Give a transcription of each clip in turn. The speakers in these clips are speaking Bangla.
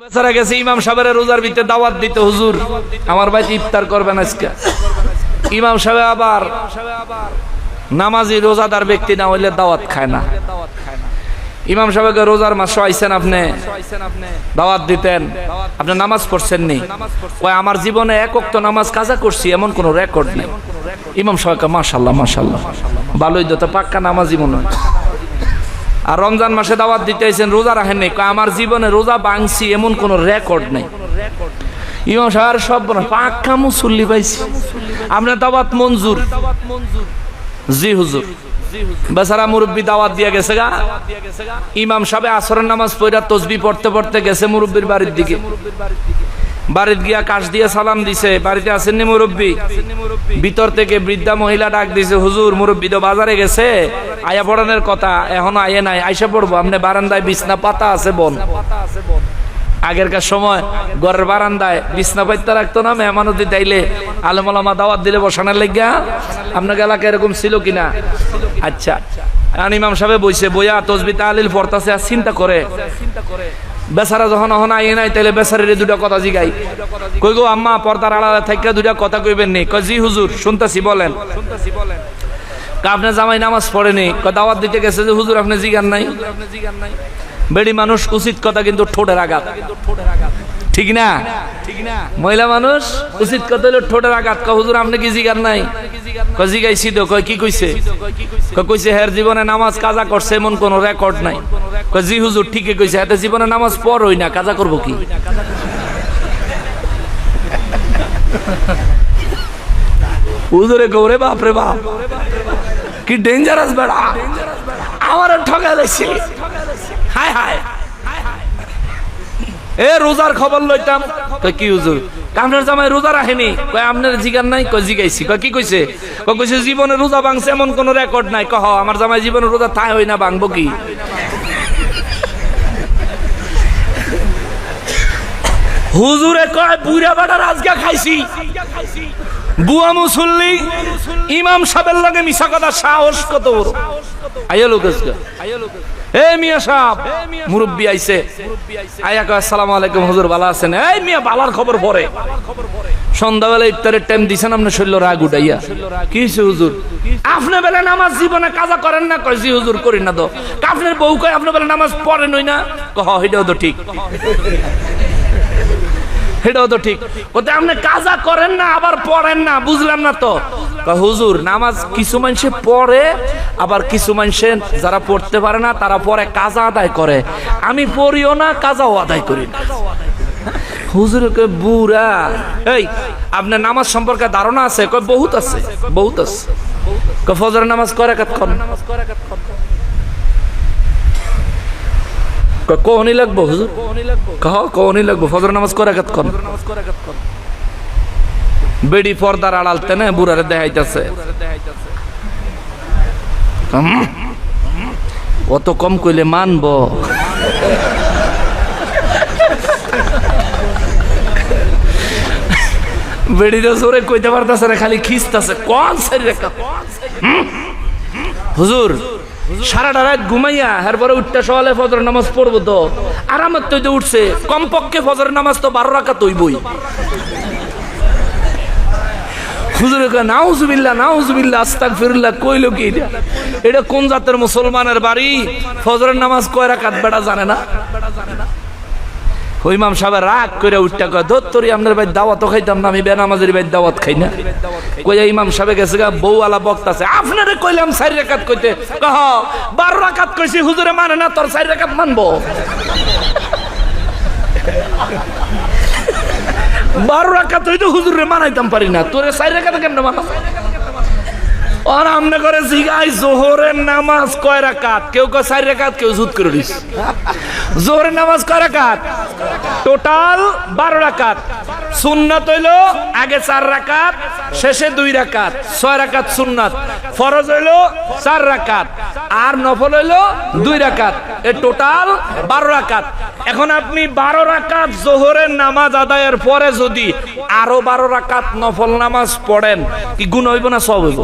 বেচারা গেছে ইমাম সাহেবের রোজার ভিতরে দাওয়াত দিতে হুজুর, আমার ভাই ইফতার করবেন আজকে। ইমাম সাহেব আবার নামাজি রোজাদার ব্যক্তি না হইলে দাওয়াত খায় না। ইমাম সাহেবকে রোজার মাস আইছেন আপনি? দাওয়াত দিতেন। আপনি নামাজ পড়ছেন নি ওই আমার জীবনে একক তো নামাজ কাজা করছি, এমন কোনো রেকর্ড নেই। ইমাম সাহেবকে মাশাল্লাহ মাশাল্লাহ ভালোই তো পাক্কা নামাজি মনে হয়। আর রমজান মাসে দাওয়াত দিতে আইছেন, রোজা রাখেন নাই। আমার জীবনে রোজা ভাঙছি, এমন কোনো রেকর্ড নেই। ইমাম সাহেব সব পাক্কা মুসল্লি পাইছি। আপনার দাওয়াত মঞ্জুর। জি, হুজুর। বেচারা মুরব্বী দাওয়াত দিয়ে গেছে গা। ইমাম সাহেব আসরের নামাজ পড়া তসবি পড়তে পড়তে গেছে মুরব্বীর বাড়ির দিকে। বাড়িতে গিয়া কাশ দিয়ে সালাম দিছে। বাড়িতে আসেননি মুরব্বী? ভিতর থেকে বৃদ্ধা মহিলা ডাক দিছে, হুজুর, মুরব্বী তো বাজারে গেছে। আয়া পড়ানোর কথা, এখনও আয়ে নাই, আইসা পড়ব। আপনি বারান্দায় বিছনা পাতা আছে বন। আগেরকার সময় ঘরের বারান্দায় বিছনা পাইতে রাখতো না মেহমানতি তাইলে আলমালামা দাওয়াত দিলে বসানোর লেগা আপনার এলাকা এরকম ছিল কিনা? আচ্ছা আর ইমাম সাহেব বইছে, বইয়া তসবি তালিল পড়তাছে আর চিন্তা করে। বেচারা যখন অহন আইয়ে নাই, তাইলে বেচারের দুটা কথা জিগাই। কই গো আম্মা, পর্দার আড়ালে থাইকা দুটা কথা কইবেন নি? কয়, জি, হুজুর, শুনতাছি, বলেন। কা আপনার জামাই নামাজ পড়েনি। দাওয়াত দিতে গেছে যে, হুজুর, আপনি জিগান নাই? বেড়ি মানুষ উচিত কথা কিন্তু ঠোঁটের আঘাত। ঠিক না? ঠিক না মহিলা মানুষ উচিত কথা হলো ঠোঁটের আঘাত। কয় হুজুর, আপনি কি জিগান নাই? কয় জিগাইছি তো। কয়, কি কইছে? কইছে, হের জীবনে নামাজ কাজা করছে, এমন কোন রেকর্ড নাই। কয় জি, হুজুর, ঠিকই কইছে। এতে জীবনে নামাজ পড়ই না, কাজা করব কি? হুজুরে গৌরে বাপ রে বাপ। কি ডেঞ্জারাস বেড়া? আমার ঠকা লাগছে। হায় হায়। এ রোজার খবর লইতাম। কই কি হুজুর? কামনার জামাই রোজা রাখেনি। কই আপনার জিগার নাই? কই জিগাইছি। কই কি কইছে? কই কইছে, জীবনে রোজা ভাঙছে, এমন কোন রেকর্ড নাই। কহ, আমার জামাই জীবনে রোজা থাই হই না, ভাঙবো কি? হুজুরে কয় বুড়া বাটার আজকে খাইছি। বুয়া মুসল্লি, ইমাম সাহেবের লাগে মিশা কথা সাহস কত বড়? আইয়া লোক এ মিয়া সাহেব, মুরব্বি আইছে। আয়া কয়, আসসালামু আলাইকুম, হুজুর ভালো আছেন? এই মিয়া, বালার খবর পরে। সন্ধ্যাবেলা ইফতারের টাইম দিছেন আপনি শৈল রাগ উঠাইয়া। কি হুজুর? আপনি বেলা নামাজ জীবনে কাজা করেন না? কয়, জি হুজুর, করি না তো। আপনার বউ কয়, আপনি বেলা নামাজ পড়েন ওই না? কহ এটাও তো ঠিক। এটাও তো ঠিক। ওতে আপনি কাজা করেন না, আবার পড়েন না, বুঝলাম না তো। হুজুর, নামাজ কিছু মানুষে পড়ে, আবার কিছু মানুষে যারা পড়তে পারে না, তারা পরে কাজা আদায় করে। আমি পড়িও না, কাজাও আদায় করি না। হুজুরকে বুড়া, এই, আপনার নামাজ সম্পর্কে ধারণা আছে? বহুত আছে বহুত আছে। ফজর নামাজ করে কতক্ষণ কয় কোহনি লাগবো, হুজুর? কহ কোহনি লাগবো, ফজর নামাজ করে? কতক্ষণ বেড়ি পর্দার আড়াল তেনে বুড়ারে দেখাইতেছে। অত কম কইলে মানব। বেড়িতে জোরে কইতে পারতেছে না, খালি খিস্তাছে, কোন সারি রেখা হুজুর সারাটা রাত ঘুমাইয়া এরপরে উঠতে সকালে ফজর নামাজ পড়ব তো। আরামের তো উঠছে, কমপক্ষে ফজর নামাজ তো বারো রাখা তৈবই বই কি এটা? কোন জাতের মুসলমানের বাড়ি? ফজরের নামাজ কয় রাখাত বেটা জানে না? ইমাম সাহেব রাগ করে উঠটা কয় ধত্তরি আপনার ভাই দাওয়াত খাইতাম না, আমি বেনামাজের ভাই দাওয়াত খাই না। কইয়া ইমাম সাহেব গেছে গা বউ আলা বক্তাছে আপনারে কইলাম চারি রাকাত কইতে। কহ বারো রাকাত কইছি, হুজুরে মানে না, তোর চারি রাকাত মানবো? বারো রাকাত হইতে হুজুরে মানাইতাম পারি না। তোরে চারি রাকাত কেমনে মানাম জোহরের নামাজ কয় রাকাত? কেউ কয় চারি কেউ করে জোহরের নামাজ কয় রাকাত? টোটাল বারো হইল আগে চার শেষে দুই রাকাত, ছয় রাকাত সুন্নাত। ফরজ চার আর নফল হইল দুই রাকাত। এ টোটাল বারো রাকাত। এখন আপনি বারো রাকাত জোহরের নামাজ আদায়ের পরে যদি আরও বারো রাকাত নফল নামাজ পড়েন, কি গুণ হইব না সব হইব?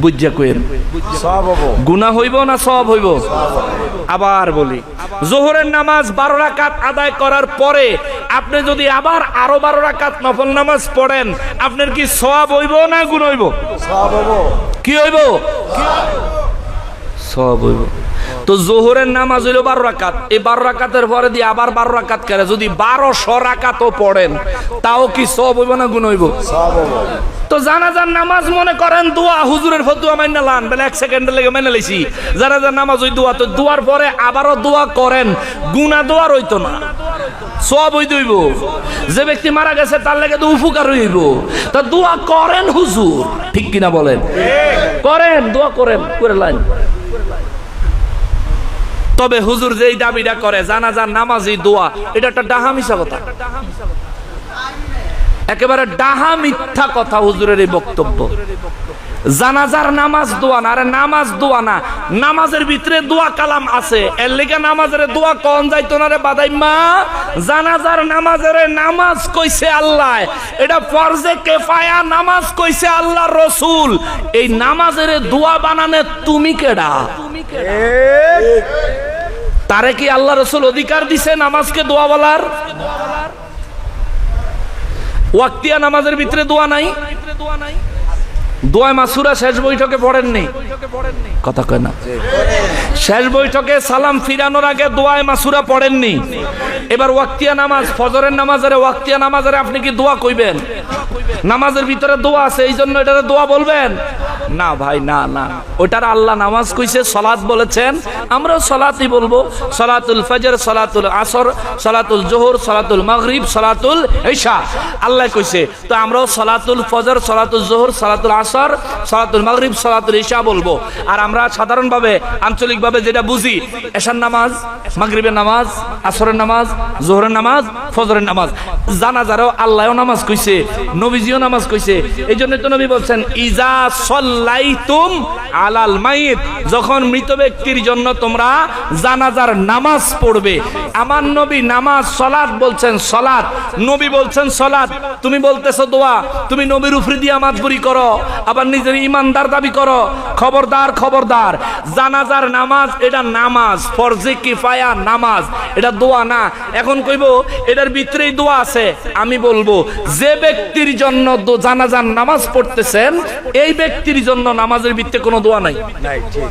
বুঝা হইব না সব হইব? আবার বলি জোহরের নামাজ বারো রাকাত আদায় করার পরে আপনি যদি আবার আরও বারো রাকাত নফল নামাজ পড়েন আপনার কি সব হইব না গুণ হইব? কি হইব? সব হইব। তো জোহরের নামাজ হইল বারো রাকাত। এই বারো রাকাতের পরে দিয়ে আবার বারো রাকাত করে। যদি বারোশো রাকাতও পড়েন তাও কি সব হইব না গুণ হইব? তো জানাজার নামাজ মনে করেন দোয়া হুজুরের ফতুয়া মাইনা লান। বেলা এক সেকেন্ডের লেগে মেনে লাইছি। জানাজার নামাজ ওই দোয়া তো দোয়ার পরে আবারও দোয়া করেন গুনা দোয়ার হইতো না। সব হই দইব যে ব্যক্তি মারা গেছে তার লেগে তো উপকার হইব। তা দোয়া করেন হুজুর ঠিক কিনা বলেন? করেন দোয়া করেন করে লাইন। তবে হুজুর যেই দাবিটা করে, জানাজার নামাজি দোয়া, এটা একটা ডাহা মিশা কথা। একেবারে ডাহা মিথ্যা কথা হুজুরের এই বক্তব্য। জানাজার নামাজ দোয়া না, আরে নামাজ দোয়া না, নামাজের ভিতরে দোয়া কালাম আছে। এর লেগে নামাজের দোয়া কন যাইতো না রে বাদাই মা জানাজার নামাজের নামাজ কইছে আল্লাহ। এটা ফরজে কেফায়া, নামাজ কইছে আল্লাহ রসুল। এই নামাজের দোয়া বানানে তুমি কেডা? তারে কি আল্লাহ রসুল অধিকার দিছে নামাজকে দোয়া বলার? ওয়াক্তিয়া নামাজের ভিতরে দোয়া নাই? দোয়া মাসুরা শেষ বৈঠকে পড়েননি। কথা কয় না? শেষ বৈঠকে সালাম ফিরানোর আগে দোয়ায় মাসুরা পড়েননি। এবার ওয়াক্তিয়া নামাজ, ফজরের নামাজের ওয়াক্তিয়া নামাজের আপনি কি দোয়া কইবেন? নামাজের ভিতরে দোয়া আছে এই জন্য এটারে দোয়া বলবেন? না ভাই, না না। ওটার আল্লাহ নামাজ কইছে, সলাৎ বলেছেন। আমরাও সলাতই বলব। সলাতুল ফজর, সলাতুল আসর, সলাতুল জোহর, সলাতুল মাগরিব, সলাতুল ঈশা। আল্লাহ কইছে, তো আমরাও সলাতুল ফজর, সলাতুল জোহর, সলাতুল আসর, সলাতুল মাগরিব, সলাতুল ঈশা বলব। আর আমরা সাধারণভাবে আঞ্চলিকভাবে যেটা বুঝি, এশার নামাজ, মাগরিবের নামাজ, আসরের নামাজ, জোহরের নামাজ, ফজরের নামাজ। জানাজারও আল্লাহও নামাজ কইছে, নবীজিও নামাজ কইছে। এই জন্য তো নবী বলছেন, ইজা সল্লাইতুম আলাল মাইত। যখন মৃত ব্যক্তির জন্য তোমরা জানাজার নামাজ পড়বে। আমার নবী নামাজ সলাৎ বলছেন, সলাৎ। নবী বলছেন, সলাৎ। তুমি বলতেছো দোয়া। তুমি নবীর উপরে দিয়া মাতবুরি করো। আবার নিজের ইমানদার দাবি করো। খবরদার খবরদার। জানাজার নামাজ এটা নামাজ। ফরজে কিফায়া, নামাজ। এটা দোয়া না। এখন কইব, এটার ভিতরেই দোয়া আছে। আমি বলব, যে ব্যক্তির জন্য জানাজান নামাজ পড়তেছেন, এই ব্যক্তির জন্য নামাজের ভিত্তে কোনো দোয়া নাই। ঠিক।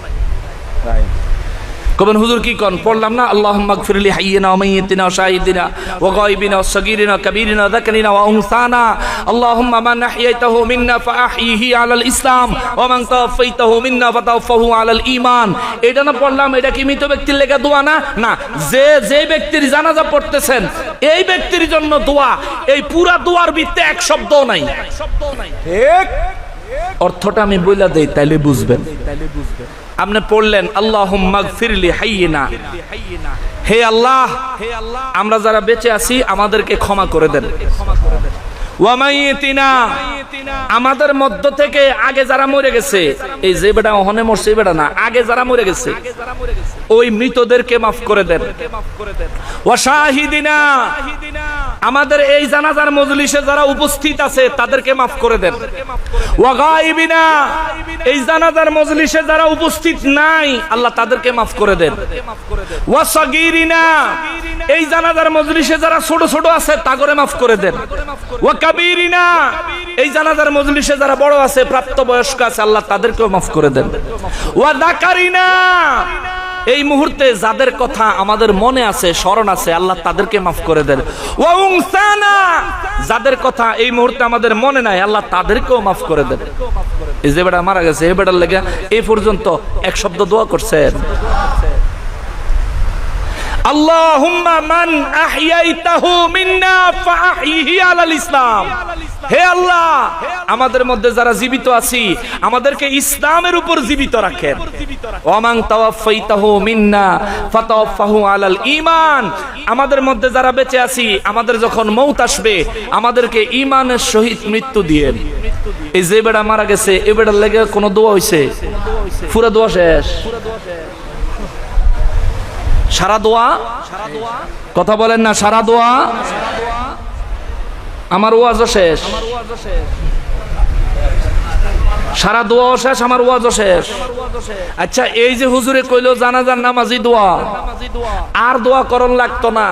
কবেন হুজুর কি কন? পড়লাম না আল্লাহ মাগফিরলি হাইয়িনা ওয়া শাহিদিনা ওয়া গায়বিনা ওয়া সগীরিনা ওয়া কাবীরিনা ওয়া যাকারিনা ওয়া উনসানা। আল্লাহুম্মা মান আহইয়াইতাহু মিন্না ফাআহইহি আলাল ইসলাম ওয়া মান তাওয়াফাইতাহু মিন্না ফাতাওফাহু আলাল ঈমান। এটা না পড়লাম এটা কি মৃত ব্যক্তির লেগে দোয়া না? না যে যে ব্যক্তির জানাজা পড়তেছেন এই ব্যক্তির জন্য দোয়া। এই পুরা দোয়ার ভিত্তে এক শব্দও নাই। ঠিক। অর্থটা আমি বইলা দেই তাইলে বুঝবেন। তাইলে বুঝবেন। আপনি পড়লেন আল্লাহ ফিরলি হাইয়িনা। হে আল্লাহ হে আল্লাহ আমরা যারা বেঁচে আছি, আমাদেরকে ক্ষমা করে দেন। ওয়ামাইতিনা আমাদের মধ্য থেকে আগে যারা মরে গেছে, এই যে বেটা অহনে মরছে বেটা না, আগে যারা মরে গেছে, ওই মৃতদেরকে মাফ করে দেন। ওয়াশাহিদিনা। আমাদের এই জানাজার মজলিসে যারা উপস্থিত আছে, তাদেরকে মাফ করে দেন। ওয়াগাইবিনা। এই জানাজার মজলিসে যারা উপস্থিত নাই, আল্লাহ তাদেরকে মাফ করে দেন। ওয়াসাগিরিনা। এই জানাজার মজলিসে যারা ছোট ছোট আছে, তাগরে মাফ করে দেন। ওয়া এই জানাজার মজলিসে যারা বড় আছে প্রাপ্ত বয়স্ক আছে, আল্লাহ তাদেরকেও মাফ করে দেন। এই মুহূর্তে যাদের কথা আমাদের মনে আছে, স্মরণ আছে, আল্লাহ তাদেরকে মাফ করে দেন। যাদের কথা এই মুহূর্তে আমাদের মনে নাই, আল্লাহ তাদেরকেও মাফ করে দেন। এই যে বেটা মারা গেছে, এই বেটার লেগে এই পর্যন্ত এক শব্দ দোয়া করছেন। আল্লাহুম্মা মান আহইয়াইতাহু মিন্না ফাআহইহি আলাল ইসলাম। হে আল্লাহ, আমাদের মধ্যে যারা জীবিত আছি, আমাদেরকে ইসলামের উপর জীবিত রাখেন। ওয়ামান তাওয়াফাইতাহু মিন্না ফাতাওয়াফাহু আলাল ঈমান। আমাদের মধ্যে যারা বেঁচে আছি, আমাদের যখন মৌত আসবে, আমাদেরকে ঈমানের সহিত মৃত্যু দিয়েন। এই যে বেড়া মারা গেছে, এ বেড়ার লেগে কোনো দোয়া হইছে? পুরা দোয়া শেষ? সারা দোয়া? কথা বলেন না, সারা দোয়া? আমার ওয়াজও শেষ। সারা দোয়াও শেষ, আমার ওয়াজও শেষ। আচ্ছা এই যে হুজুরে কইলো জানাজার নামাজি দোয়া। আর দোয়া করণ লাগতো না।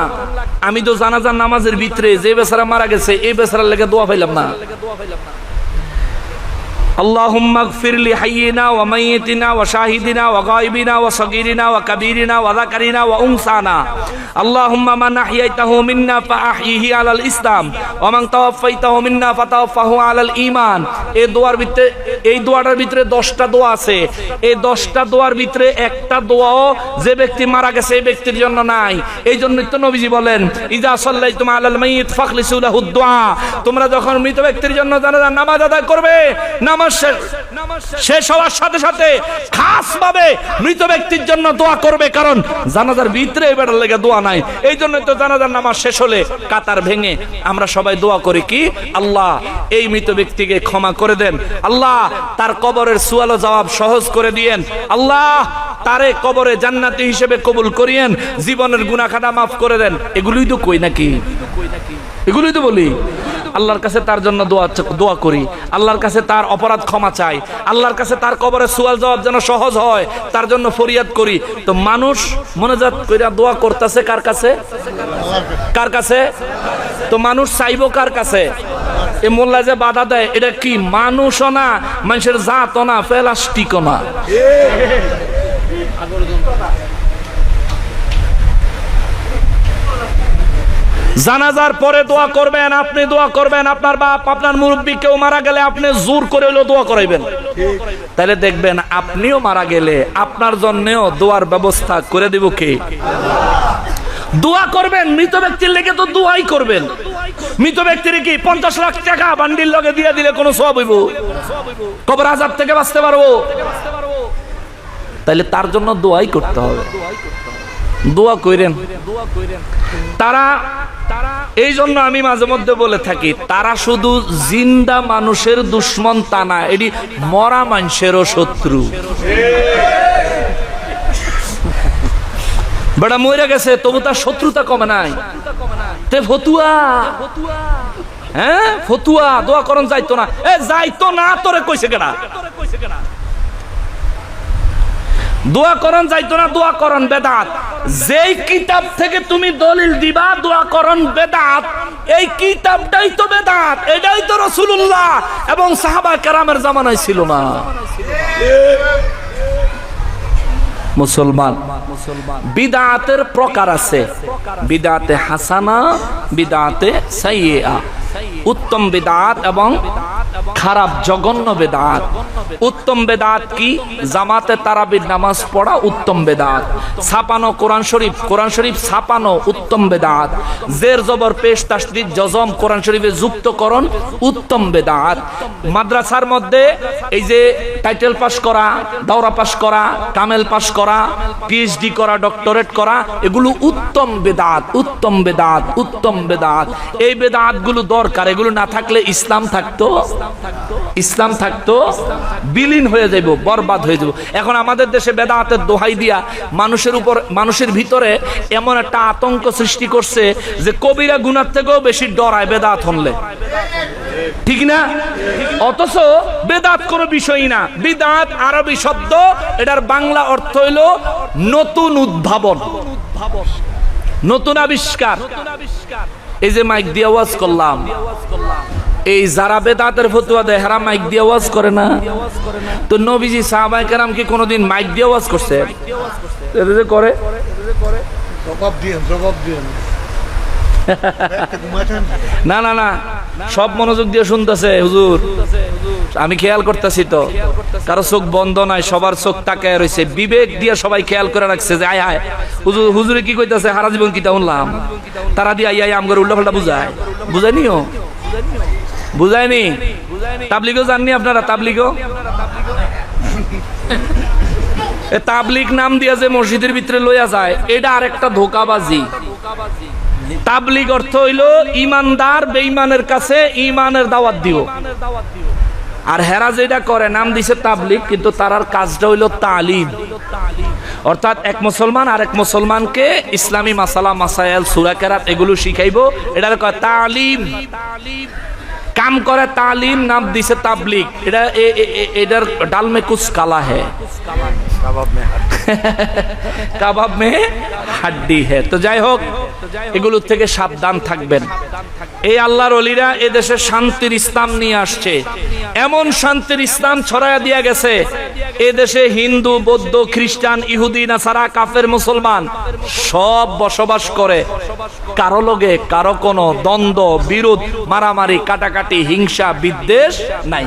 আমি তো জানাজার নামাজের ভিতরে যে বেচারা মারা গেছে, এই বেচারার লেগে দোয়া পাইলাম না। اللهم اغفر لحينا وميتنا وشاهدنا وغائبنا وصغيرنا وكبيرنا وذكرنا وانثانا اللهم من احييته منا فاحيه على الاسلام ومن توفيته منا فتوفه على الايمان এই দোয়ার ভিতরে এই দোয়াটার ভিতরে 10টা দোয়া আছে এই 10টা দোয়ার ভিতরে একটা দোয়াও যে ব্যক্তি মারা গেছে এই ব্যক্তির জন্য নাই এই জন্য তো নবীজি বলেন ইজা সাল্লাইতুম আলাল মাইয়িত ফাখলিসু লাহু দুআ তোমরা যখন মৃত ব্যক্তির জন্য জানাজা নামাজ আদায় করবে নামাজ শেষ। হওয়ার সাথে সাথে খাস ভাবে মৃত ব্যক্তির জন্য দোয়া করবে, কারণ জানাজার ভিতরে এবার লেগে দোয়া নাই। এই জন্য তো জানাজার নামাজ শেষ হলে কাতার ভেঙে আমরা সবাই দোয়া করি কি? আল্লাহ এই মৃত ব্যক্তিকে ক্ষমা করে দেন। আল্লাহ তার কবরের সুয়ালো জবাব সহজ করে দিয়েন। আল্লাহ তারে কবরে জান্নাতি হিসেবে কবুল করিয়েন। জীবনের গুনাখাটা মাফ করে দেন। এগুলোই তো কই নাকি? এগুলোই তো বলি। আল্লাহর কাছে তার জন্য দোয়া দোয়া করি। আল্লাহর কাছে তার অপরাধ ক্ষমা চাই। আল্লাহর কাছে তার কবরে সুয়াল জবাব যেন সহজ হয়, তার জন্য ফরিয়াদ করি। তো মানুষ মনোজাত কইরা দোয়া করতেছে কার কাছে? কার কাছে? তো মানুষ চাইব কার কাছে? এ মোল্লা যে বাধা দেয়, এটা কি মানুষও না, মানুষের জাতও না, প্লাস্টিকও না? জানাজার পরে দোয়া করবেন, আপনি দোয়া করবেন, আপনার বাপ, আপনার মুরব্বী কেউ মারা গেলে আপনি জোর করে হলেও দোয়া করাইবেন। তাহলে দেখবেন আপনিও মারা গেলে আপনার জন্যও দোয়ার ব্যবস্থা করে দিব কে? দোয়া করবেন, মৃত ব্যক্তির লেগে তো দোয়াই করবেন। মৃত ব্যক্তির কি পঞ্চাশ লাখ টাকা বান্ডিল লগে দিয়ে দিলে কোনো সব হইব? কবর আজাব থেকে বাঁচতে পারব? তাহলে তার জন্য দোয়াই করতে হবে। দোয়া কইরেন। তারা এই জন্য আমি মাঝে মধ্যে বলে থাকি, তারা শুধু জিন্দা মানুষের দুশ্মন তা না, এটি মরা মানুষেরও শত্রু। বেটা মরে গেছে, তবু তার শত্রুতা কমে নাই। তে ফতুয়া। হ্যাঁ ফতুয়া, দোয়া করন যাইতো না। এ যাইতো না, তোরে কইছে কেডা? দোয়া করন যাইতো না, দোয়া করন বেদাত। যেই কিতাব থেকে তুমি দলিল দিবা, দোয়া করন বেদাত। এই কিতাবটাই তো বেদাত, এটাই তো রসুল্লাহ এবং সাহাবা কেরামের জামানায় ছিল না। মুসলমান, বিদাতের প্রকার আছে। বিদাতে হাসানা, বিদাতে সাইয়া উত্তম বিদাত এবং খারাপ জঘন্য বেদাত। উত্তম বেদাত কি? জামাতে তারাবির নামাজ পড়া উত্তম বেদাত। ছাপানো কোরআন শরীফ কোরআন শরীফ ছাপানো উত্তম বেদাত। জের জবর, পেশ তাসদিদ জজম কোরআন শরীফে যুক্তকরণ উত্তম বেদাত। মাদ্রাসার মধ্যে এই যে টাইটেল পাস করা, দাওরা পাস করা কামেল পাস করা পিএইচডি করা, ডক্টরেট করা, এগুলো উত্তম বেদাত উত্তম বেদাত উত্তম বেদাত। এই বেদাতগুলো দরকার, এগুলো না থাকলে ইসলাম থাকতো ইসলাম থাকতো, বিলীন হয়ে যাইব, বরবাদ হয়ে যাব এখন আমাদের দেশে বেদাতের দোহাই দিয়া মানুষের উপর, মানুষের ভিতরে এমন একটা আতঙ্ক সৃষ্টি করছে যে কবিরা গুনার থেকেও বেশি ডরায় বেদাত হনলে। ঠিক না? অথচ বেদাত কোনো বিষয়ই না। বিদাত আরবি শব্দ, এটার বাংলা অর্থ হইল নতুন উদ্ভাবন। নতুন আবিষ্কার। এই যে মাইক দিয়ে আওয়াজ করলাম। এই যারা বেদাতের ফতুয়া দেয় হারা মাইক দিয়ে আওয়াজ করে না। তো নবীজি সাহাবাই কারাম কি কোনোদিন মাইক দিয়ে আওয়াজ করছে? করে। জবাব জবাব না না না। সব মনোযোগ দিয়ে শুনতেছে হুজুর। আমি খেয়াল করতেছি তো। কারও চোখ বন্ধ নাই সবার চোখ তাকায় রয়েছে বিবেক দিয়ে সবাই খেয়াল করে রাখছে যে আয় আয়। হুজুর হুজুরে কি কইতাছে? হারা জীবন কিতা শুনলাম। তারা দিয়ে আই আই আমগর উল্টা পাল্টা বুঝায় বুঝাইনিও বুঝায়নি? তাবলিগও জাননি আপনারা? তাবলিগও? এ তাবলিগ নাম দিয়া যে মসজিদের ভিতরে লইয়া যায়, এটা আরেকটা ধোকাবাজি। তাবলিগ অর্থ হইল ইমানদার বেঈমানের কাছে ইমানের দাওয়াত দিও। আর হেরা যেটা করে, নাম দিছে তাবলিগ, কিন্তু তারার কাজটা হইল তালিম। অর্থাৎ এক মুসলমান আর এক মুসলমানকে ইসলামী মাসালা মাসাইল সুরা কেরাত এগুলো শিখাইবো। এটার কয় তালিম। কাম করে তালিম নাম দিছে তাবলিক এটা এটার ডালমে মে কুছ কালা হ্যাঁ কাবাব মে হাত কাবাব মে হাড্ডি হে। তো যাই হোক এগুলোর থেকে সাবধান থাকবেন। এই আল্লাহর অলিরা এদেশে শান্তির ইসলাম নিয়ে আসছে। এমন শান্তির ইসলাম ছড়াইয়া দিয়া গেছে। এ দেশে হিন্দু, বৌদ্ধ, খ্রিস্টান, ইহুদি, নাসারা, কাফের, মুসলমান সব বসবাস করে। কারও লগে কারও কোনো দ্বন্দ্ব, বিরোধ, মারামারি, কাটাকাটি, হিংসা, বিদ্বেষ নাই।